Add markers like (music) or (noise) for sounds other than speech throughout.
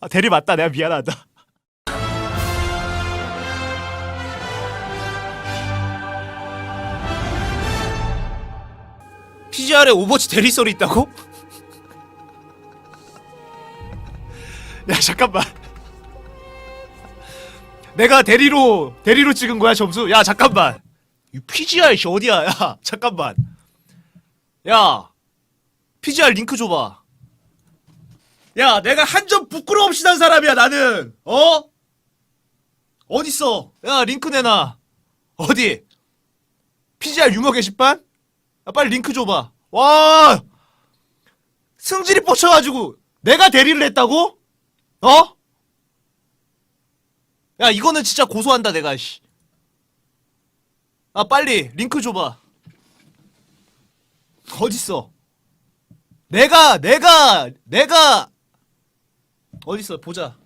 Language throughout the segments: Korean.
아, 대리 맞다. 내가 미안하다. PGR에 오버워치 대리 소리 있다고? 야 잠깐만. 내가 대리로 대리로 찍은 거야 점수? 야 잠깐만. 이 PGR 씨 어디야? 야 잠깐만. 야 PGR 링크 줘봐. 야 내가 한 점 부끄러 없이 난 사람이야 나는. 어? 어딨어? 야 링크 내놔. 어디? PGR 유머 게시판? 야, 빨리 링크 줘봐. 와! 승질이 뻗쳐가지고 내가 대리를 했다고? 어? 야 이거는 진짜 고소한다 내가 씨. 아 빨리 링크 줘봐. 어딨어? 내가 내가 내가 어딨어 보자.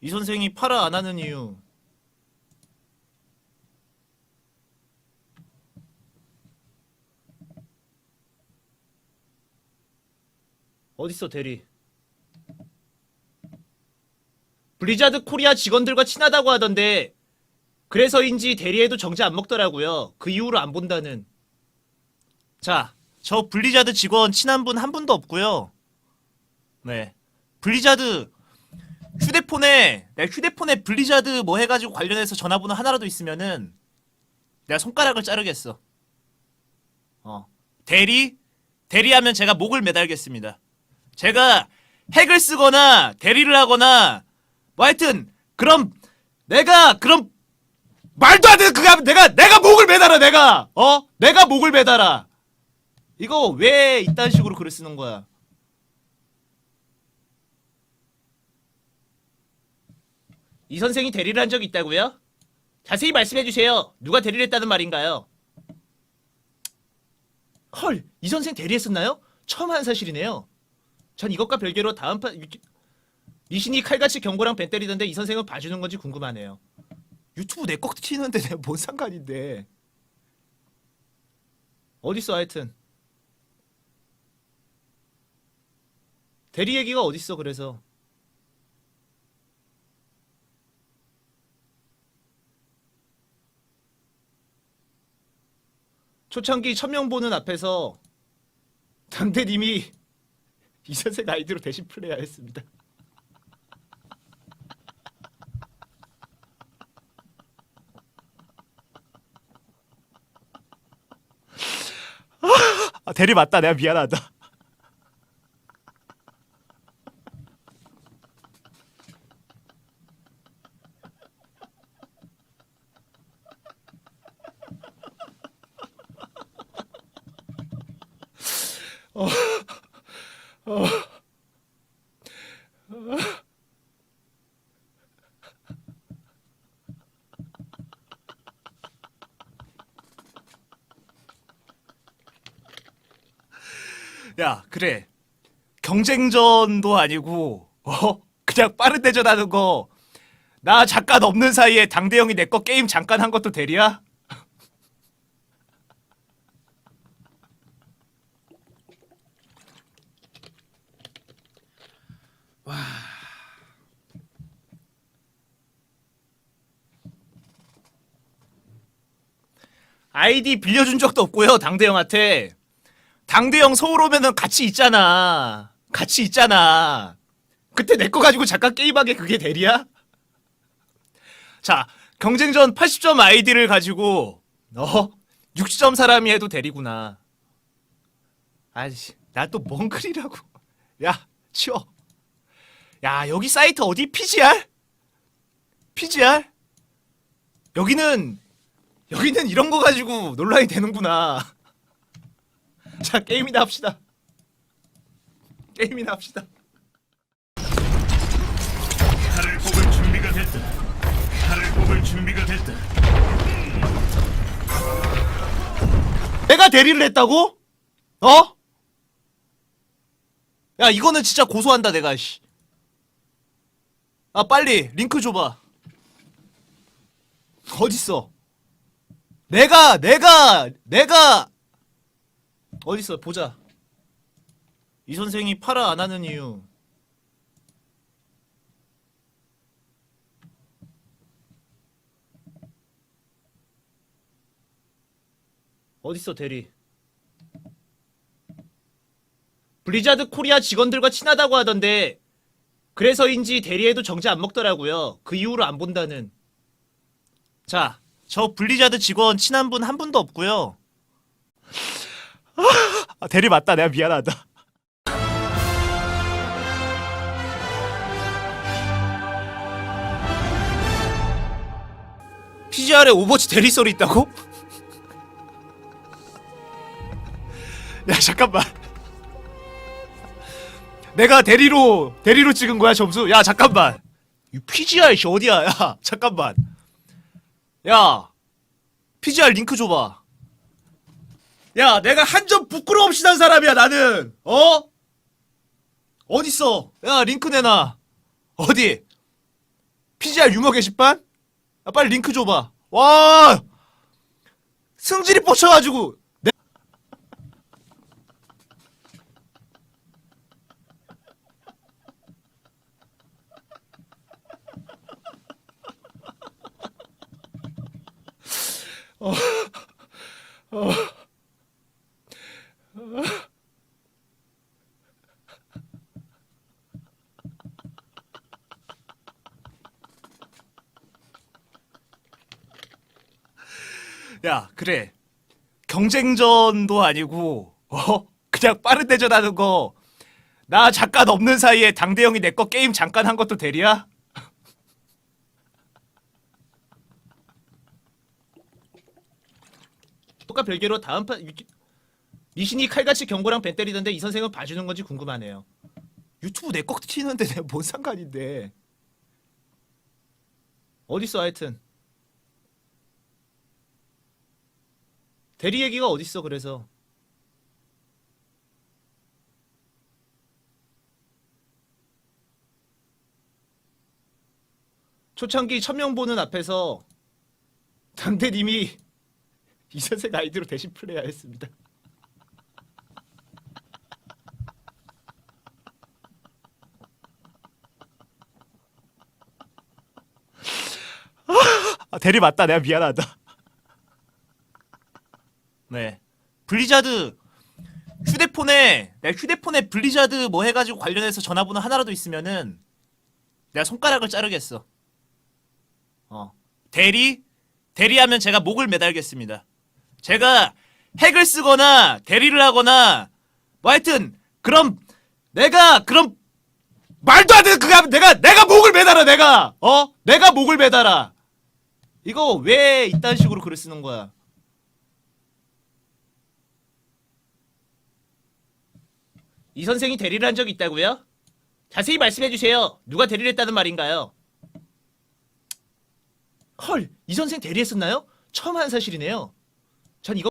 이 선생이 팔아 안 하는 이유. 어딨어 대리? 블리자드 코리아 직원들과 친하다고 하던데 그래서인지 대리에도 정지 안 먹더라고요. 그 이후로 안 본다는. 자, 저 블리자드 직원 친한 분 한 분도 없고요. 네. 블리자드 휴대폰에 내 휴대폰에 블리자드 뭐 해가지고 관련해서 전화번호 하나라도 있으면은 내가 손가락을 자르겠어. 어. 대리 대리하면 제가 목을 매달겠습니다. 제가 핵을 쓰거나 대리를 하거나 뭐 하여튼 그럼 내가 그럼 말도 안 되는 그거 하면 내가 내가 목을 매달아 내가 어 내가 목을 매달아 이거 왜 이딴 식으로 글을 쓰는 거야 이 선생이 대리를 한 적이 있다고요? 자세히 말씀해 주세요 누가 대리를 했다는 말인가요? 헐 이 선생 대리했었나요? 처음 한 사실이네요 전 이것과 별개로 다음 판 리신이 칼같이 경고랑 벤 때리던데 이 선생은 봐주는 건지 궁금하네요. 유튜브 내거 키는데 내가 뭔 상관인데. 어딨어 하여튼. 대리 얘기가 어딨어 그래서. 초창기 천명 보는 앞에서 당대님이 (laughs) 이 선생 아이디로 대신 플레이하 했습니다. (laughs) 아, 대리 맞다. 내가 미안하다. 야, 그래. 경쟁전도 아니고, 어? 그냥 빠른 대전하는 거. 나 잠깐 없는 사이에 당대형이 내 거 게임 잠깐 한 것도 대리야? 아이디 빌려준 적도 없고요, 당대형한테. 당대형 서울 오면은 같이 있잖아. 같이 있잖아. 그때 내 거 가지고 잠깐 게임하게 그게 대리야? 자, 경쟁전 80점 아이디를 가지고, 어? 60점 사람이 해도 대리구나. 아이씨, 나또뭔 글이라고. 야, 치워. 야, 여기 사이트 어디? PGR? PGR? 여기는, 여기는 이런 거 가지고 논란이 되는구나. (laughs) 자 게임이나 합시다. 게임이나 합시다. 칼을 뽑을 준비가 됐다. 칼을 뽑을 준비가 됐다. 내가 대리를 했다고? 어? 야 이거는 진짜 고소한다 내가. 씨. 아 빨리 링크 줘봐. 어딨어? 내가 내가 내가. 어딨어? 보자. 이 선생이 팔아 안 하는 이유. 어딨어 대리? 블리자드 코리아 직원들과 친하다고 하던데 그래서인지 대리에도 정지 안 먹더라고요. 그 이후로 안 본다는. 자 저 블리자드 직원 친한 분 한 분도 없고요. (laughs) 아, 대리 맞다. 내가 미안하다. PGR에 오버워치 대리 소리 있다고? 야 잠깐만 내가 대리로 대리로 찍은 거야 점수? 야 잠깐만 이 PGR 씨 어디야 야 잠깐만 야 PGR 링크 줘봐 야 내가 한 점 부끄러움 없이 난 사람이야 나는 어? 어딨어 야 링크 내놔 어디 PGR 유머 게시판? 야, 빨리 링크 줘봐. 와! 승질이 뻗쳐가지고. 야, 그래. 경쟁전도 아니고, 어? 그냥 빠른 대전하는 거. 나 잠깐 없는 사이에 당대형이 내 거 게임 잠깐 한 것도 대리야? 똑까 별개로 다음 판 유- 미신이 칼같이 경고랑 벤 때리던데 이 선생은 봐주는 건지 궁금하네요. 유튜브 내 거 튀는데 내가 뭔 상관인데. 어딨어 하여튼. 대리 얘기가 어딨어 그래서 초창기 천명 보는 앞에서 당대님이 이 선생 아이디로 대신 플레이하였습니다. 아, 대리 맞다. 내가 미안하다. 네. 블리자드 휴대폰에 내 휴대폰에 블리자드 뭐 해가지고 관련해서 전화번호 하나라도 있으면은 내가 손가락을 자르겠어. 어 대리 대리하면 제가 목을 매달겠습니다. 제가 핵을 쓰거나 대리를 하거나 뭐 하여튼 그럼 내가 그럼 말도 안 되는 그거 하면 내가 내가 목을 매달아 내가 어 내가 목을 매달아 이거 왜 이딴 식으로 글을 쓰는 거야? 이 선생이 대리를 한 적이 있다고요? 자세히 말씀해 주세요. 누가 대리를 했다는 말인가요? 헐, 이 선생 대리했었나요? 처음 한 사실이네요. 전 이거